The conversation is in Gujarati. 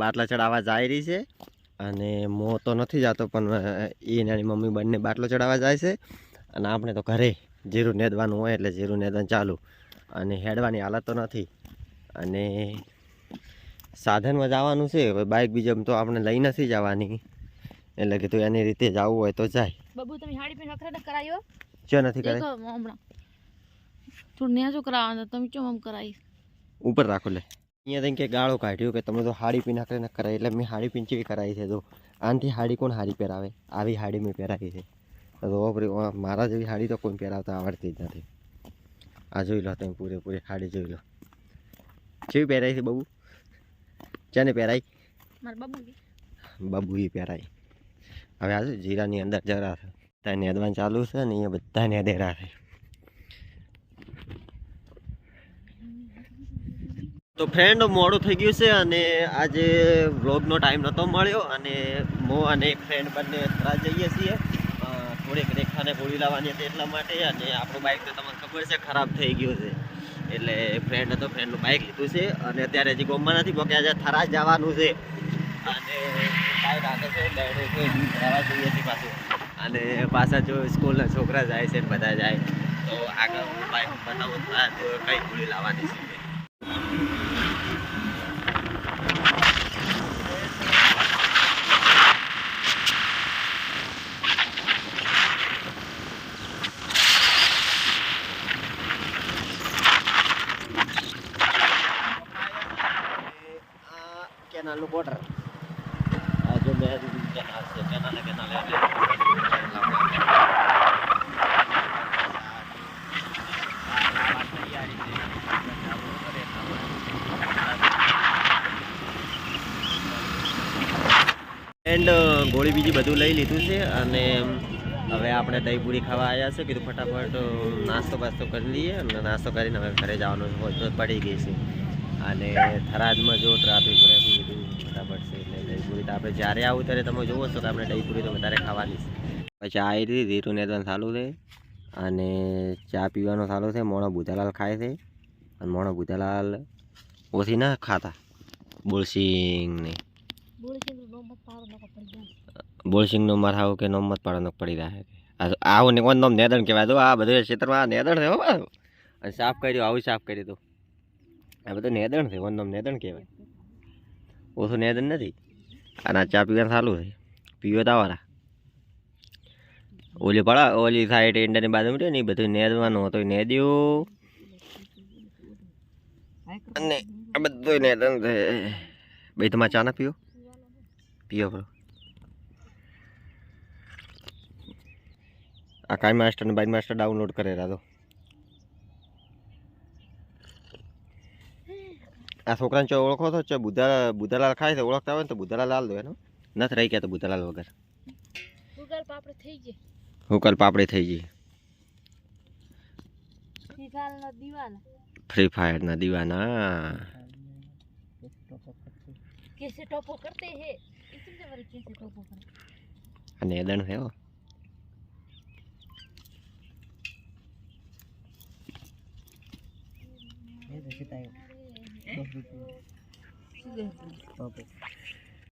બાટલા ચડાવવા જાય રહી છે. અને મો તો નથી જતો પણ એ નાની મમ્મી બંને બાટલો ચડાવવા જાય છે. અને આપણે તો ઘરે જીરું નેદવાનું હોય એટલે જીરું નેદવાનું ચાલુ. અને હેડવાની હાલત તો નથી. અને સાધનમાં જવાનું છે બાઇક બીજમ તો આપણે લઈ નથી જવાની. એટલે કીધું એની રીતે જવું હોય તો જાય. બબુ તમે હાડી પીને અખરે કરાયો ચો નથી કરે દેખો તું થોડું નેસો કરાવવાનું તમે ચો આમ કરાવી ઉપર રાખો લે. અહીંયા તઈ કે ગાળો કાઢ્યો કે તમે તો હાડી પીને આખરે ન કરાય. એટલે મેં હાડી પીને ચેવી કરાવી છે તો? આનથી હાડી કોણ હાડી પહેરાવે? આવી હાડી મેં પહેરાવી છે. તો મારા જેવી હાડી તો કોઈ પહેરાવતા આવડતી જ નથી. આ જોઈ લો તમે પૂરેપૂરી હાડી જોઈ લો. કેવી પહેરાય છે બબુ? ચાને પહેરાય? બબુ એ પહેરાય. હવે આ જીરાની અંદર જરા છે ત્યાં નેદવાન ચાલુ છે ને અહીંયા બધા નેદેરા છે. તો ફ્રેન્ડ મોડું થઈ ગયું છે અને આજે વ્લોગનો ટાઈમ નહોતો મળ્યો અને હું અને એક ફ્રેન્ડ બંને થરા જઈએ છીએ. થોડીક રેખાને ગોળી લાવવાની હતી એટલા માટે અને આપણું બાઇક તો તમને ખબર છે, ખરાબ થઈ ગયું છે. એટલે ફ્રેન્ડ હતો ફ્રેન્ડનું બાઇક લીધું છે અને અત્યારે હજી ગોમમાં નથી પહોંચ્યા આજે થરા જવાનું છે. અને બાઇક આગળ છે જઈએ છીએ પાછું. અને પાછા જો સ્કૂલના છોકરા જાય છે બધા જાય. તો આગળ બાઇક બનાવું તો કઈ ગોળી લાવવાની છે આ કેનાલનું બોર્ડર આ જો બે કેનાલ છે કેનાલે કેનાલે એન્ડ ગોળી બીજી બધું લઈ લીધું છે અને હવે આપણે દહીં પૂરી ખાવા આવ્યા છે. કીધું ફટાફટ નાસ્તો બાસ્તો કરી લઈએ અને નાસ્તો કરીને હવે ઘરે જવાનું હોય પડી ગઈ છે. અને થરાદમાં જો ટ્રાફિક બ્રાફિક છે એટલે દહીપુરી તો આપણે જ્યારે આવું ત્યારે તમે જોવો છો કે આપણે દહીપુરી તો વધારે ખાવાની છે. પછી આવી રીતે ધીરુને નેદવાનું ચાલુ છે અને ચા પીવાનો ચાલુ છે મોણો ભૂતાલાલ ખાય છે. અને મોણો ભૂતાલાલ ઓછી ના ખાતા. બોલસિંગ ને બોલે છે નો મત પારો નકો પડી જાય બોલસિંગનો મારા આવું કે નોમત પાડવાનો પડી રહ્યા છે આ આવું ને કોણ નોમ નેદણ કહેવાય? તો આ બધું ક્ષેત્રમાં નેદણ છે અને સાફ કર્યું આવું સાફ કર્યું તો. આ બધું નેદણ છે વન નોમ નેદણ કહેવાય? ઓછું નેદણ નથી અને ચા પીવાનું સારું છે પીવો તાવારા ઓલી પડા ઓલી સાઈડ ઈંડાની બાજુ રહે ને એ બધું નેદવાનું ને નેદ્યું અને આ બધું નેદણ છે ભાઈ તમારે ચા ના પીવો પીવો બરો આ કાઈ માસ્ટર ને બાઈ માસ્ટર ડાઉનલોડ કરેલા તો આ છોકરાને ચો ઓળખો તો છે બુધા બુધાલાલ ખાય છે ઓળખતા હોય ને તો બુધાલાલ લાલ દો એનો નથી રહી ગયા તો બુધાલાલ વગર ગૂગલ પર આપણે થઈ ગઈ હુકલ પાપડી થઈ ગઈ ફિફાલ નો દીવાના ફ્રી ફાયર ના દીવાના कैसे टॉपो करते हैं इतने बार कैसे टॉपो करते અને એદણ છે હો Okay.